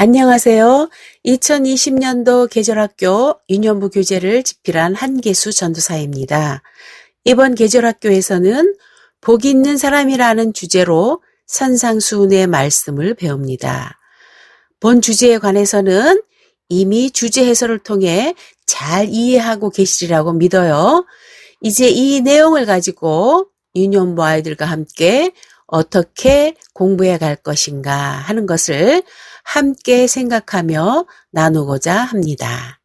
안녕하세요. 2020년도 계절학교 유년부 교재를 집필한 한계수 전도사입니다. 이번 계절학교에서는 복 있는 사람이라는 주제로 산상수훈의 말씀을 배웁니다. 본 주제에 관해서는 이미 주제 해설을 통해 잘 이해하고 계시리라고 믿어요. 이제 이 내용을 가지고 유년부 아이들과 함께 어떻게 공부해 갈 것인가 하는 것을 함께 생각하며 나누고자 합니다.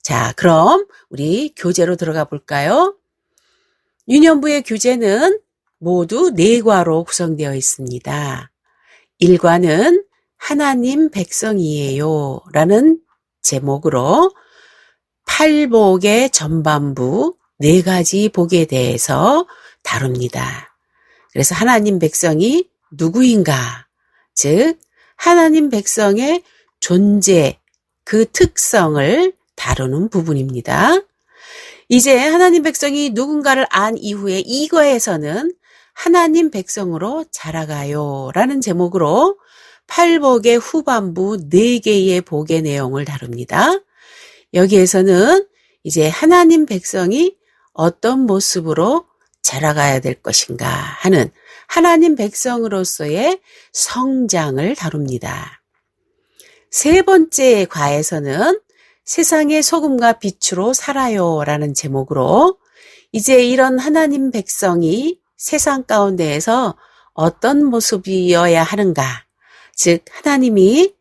자, 그럼 우리 교재로 들어가 볼까요? 유년부의 교재는 모두 네 과로 구성되어 있습니다. 1과는 하나님 백성이에요 라는 제목으로 팔복의 전반부 네 가지 복에 대해서 다룹니다. 그래서 하나님 백성이 누구인가? 즉, 하나님 백성의 존재, 그 특성을 다루는 부분입니다. 이제 하나님 백성이 누군가를 안 이후에 이거에서는 하나님 백성으로 자라가요 라는 제목으로 팔복의 후반부 네개의 복의 내용을 다룹니다. 여기에서는 이제 하나님 백성이 어떤 모습으로 자라가야 될 것인가 하는 하나님 백성으로서의 성장을 다룹니다. 세 번째 과에서는 세상의 소금과 빛으로 살아요 라는 제목으로 이제 이런 하나님 백성이 세상 가운데에서 어떤 모습이어야 하는가. 즉, 하나님이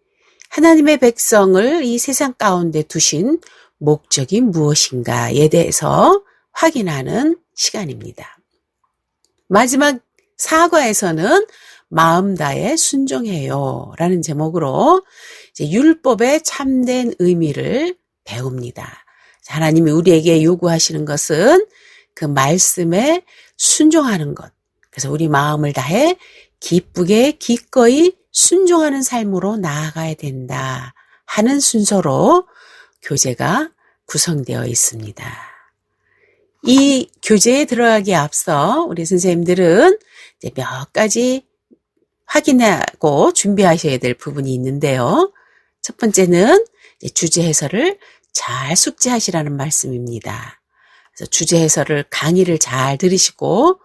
하나님의 백성을 이 세상 가운데 두신 목적이 무엇인가에 대해서 확인하는 시간입니다. 마지막 사과에서는 마음 다해 순종해요. 라는 제목으로 율법의 참된 의미를 배웁니다. 하나님이 우리에게 요구하시는 것은 그 말씀에 순종하는 것. 그래서 우리 마음을 다해 기쁘게 기꺼이 순종하는 삶으로 나아가야 된다 하는 순서로 교재가 구성되어 있습니다. 이 교재에 들어가기에 앞서 우리 선생님들은 몇 가지 확인하고 준비하셔야 될 부분이 있는데요. 첫 번째는 주제 해설을 잘 숙지하시라는 말씀입니다. 그래서 주제 해설을 강의를 잘 들으시고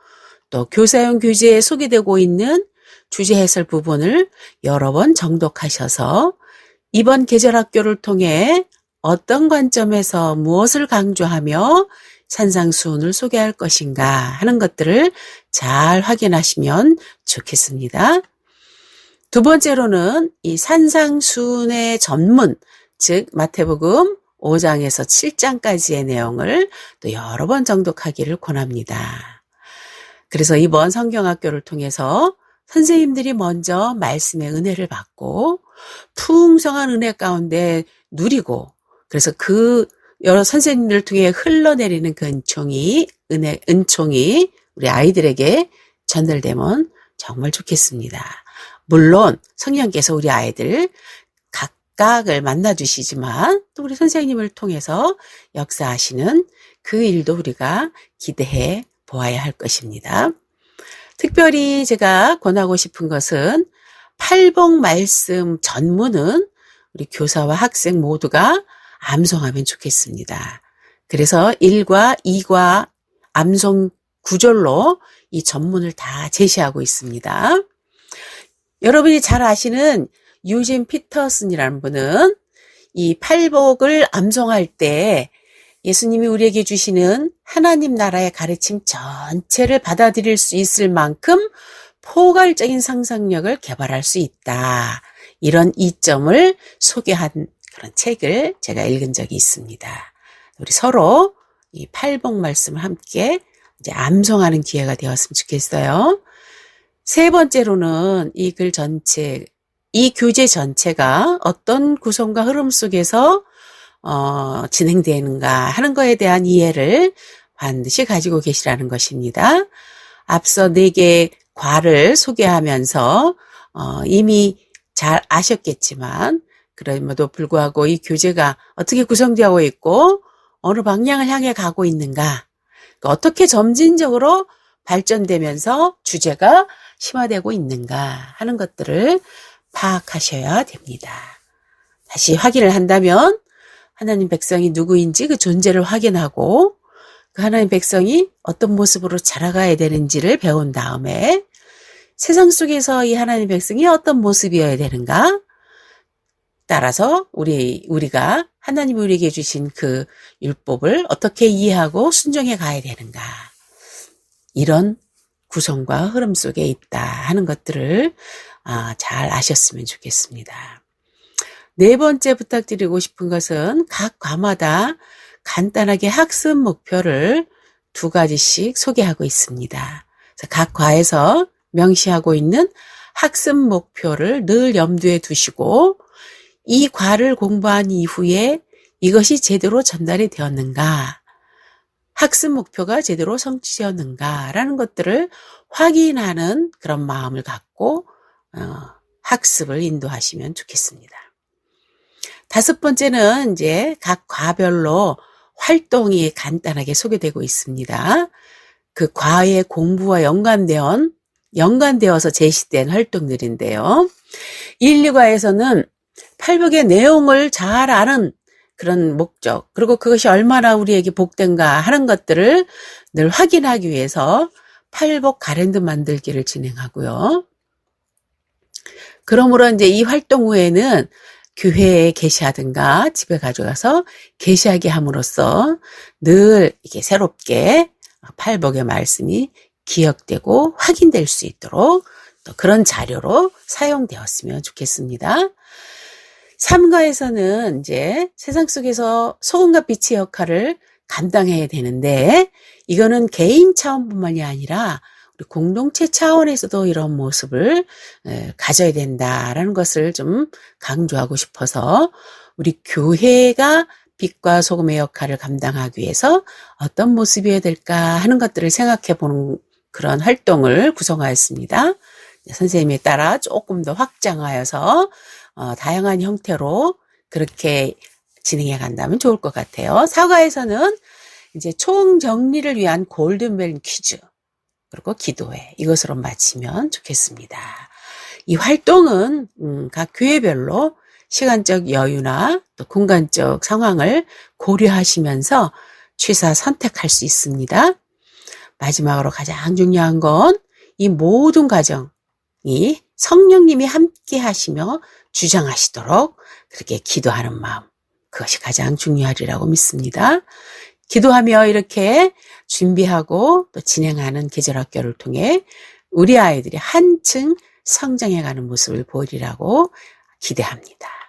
또 교사용 교재에 소개되고 있는 주제 해설 부분을 여러 번 정독하셔서 이번 계절 학교를 통해 어떤 관점에서 무엇을 강조하며 산상수훈을 소개할 것인가 하는 것들을 잘 확인하시면 좋겠습니다. 두 번째로는 이 산상수훈의 전문, 즉 마태복음 5장에서 7장까지의 내용을 또 여러 번 정독하기를 권합니다. 그래서 이번 성경학교를 통해서 선생님들이 먼저 말씀의 은혜를 받고 풍성한 은혜 가운데 누리고 그래서 그 여러 선생님들을 통해 흘러내리는 그 은총이, 은혜, 은총이 우리 아이들에게 전달되면 정말 좋겠습니다. 물론 성령께서 우리 아이들 각각을 만나 주시지만 또 우리 선생님을 통해서 역사하시는 그 일도 우리가 기대해 보아야 할 것입니다. 특별히 제가 권하고 싶은 것은 팔복 말씀 전문은 우리 교사와 학생 모두가 암송하면 좋겠습니다. 그래서 1과 2과 암송 구절로 이 전문을 다 제시하고 있습니다. 여러분이 잘 아시는 유진 피터슨이라는 분은 이 팔복을 암송할 때 예수님이 우리에게 주시는 하나님 나라의 가르침 전체를 받아들일 수 있을 만큼 포괄적인 상상력을 개발할 수 있다. 이런 이점을 소개한 그런 책을 제가 읽은 적이 있습니다. 우리 서로 이 팔복 말씀을 함께 이제 암송하는 기회가 되었으면 좋겠어요. 세 번째로는 이 글 전체, 이 교재 전체가 어떤 구성과 흐름 속에서 어, 진행되는가 하는 것에 대한 이해를 반드시 가지고 계시라는 것입니다. 앞서 네 개의 과를 소개하면서 어, 이미 잘 아셨겠지만 그럼에도 불구하고 이 교재가 어떻게 구성되어 있고 어느 방향을 향해 가고 있는가 그러니까 어떻게 점진적으로 발전되면서 주제가 심화되고 있는가 하는 것들을 파악하셔야 됩니다. 다시 확인을 한다면 하나님 백성이 누구인지 그 존재를 확인하고 그 하나님 백성이 어떤 모습으로 자라가야 되는지를 배운 다음에 세상 속에서 이 하나님 백성이 어떤 모습이어야 되는가? 따라서 우리 우리가 하나님 우리에게 주신 그 율법을 어떻게 이해하고 순종해 가야 되는가? 이런 구성과 흐름 속에 있다 하는 것들을 아, 잘 아셨으면 좋겠습니다. 네 번째 부탁드리고 싶은 것은 각 과마다 간단하게 학습 목표를 두 가지씩 소개하고 있습니다. 각 과에서 명시하고 있는 학습 목표를 늘 염두에 두시고 이 과를 공부한 이후에 이것이 제대로 전달이 되었는가, 학습 목표가 제대로 성취되었는가라는 것들을 확인하는 그런 마음을 갖고 어, 학습을 인도하시면 좋겠습니다. 다섯 번째는 이제 각 과별로 활동이 간단하게 소개되고 있습니다. 그 과의 공부와 연관되어 연관되어서 제시된 활동들인데요. 1, 2과에서는 팔복의 내용을 잘 아는 그런 목적, 그리고 그것이 얼마나 우리에게 복된가 하는 것들을 늘 확인하기 위해서 팔복 가랜드 만들기를 진행하고요. 그러므로 이제 이 활동 후에는 교회에 계시하든가 집에 가져가서 계시하게 함으로써 늘 이게 새롭게 팔복의 말씀이 기억되고 확인될 수 있도록 또 그런 자료로 사용되었으면 좋겠습니다. 3가에서는 이제 세상 속에서 소금과 빛의 역할을 감당해야 되는데 이거는 개인 차원뿐만이 아니라 우리 공동체 차원에서도 이런 모습을 가져야 된다라는 것을 좀 강조하고 싶어서 우리 교회가 빛과 소금의 역할을 감당하기 위해서 어떤 모습이어야 될까 하는 것들을 생각해 보는 그런 활동을 구성하였습니다. 선생님에 따라 조금 더 확장하여서 어, 다양한 형태로 그렇게 진행해 간다면 좋을 것 같아요. 사과에서는 이제 총 정리를 위한 골든벨 퀴즈 그리고 기도회 이것으로 마치면 좋겠습니다. 이 활동은 음, 각 교회별로 시간적 여유나 또 공간적 상황을 고려하시면서 취사 선택할 수 있습니다. 마지막으로 가장 중요한 건 이 모든 과정이 성령님이 함께 하시며 주장하시도록 그렇게 기도하는 마음. 그것이 가장 중요하리라고 믿습니다. 기도하며 이렇게 준비하고 또 진행하는 계절학교를 통해 우리 아이들이 한층 성장해가는 모습을 보이리라고 기대합니다.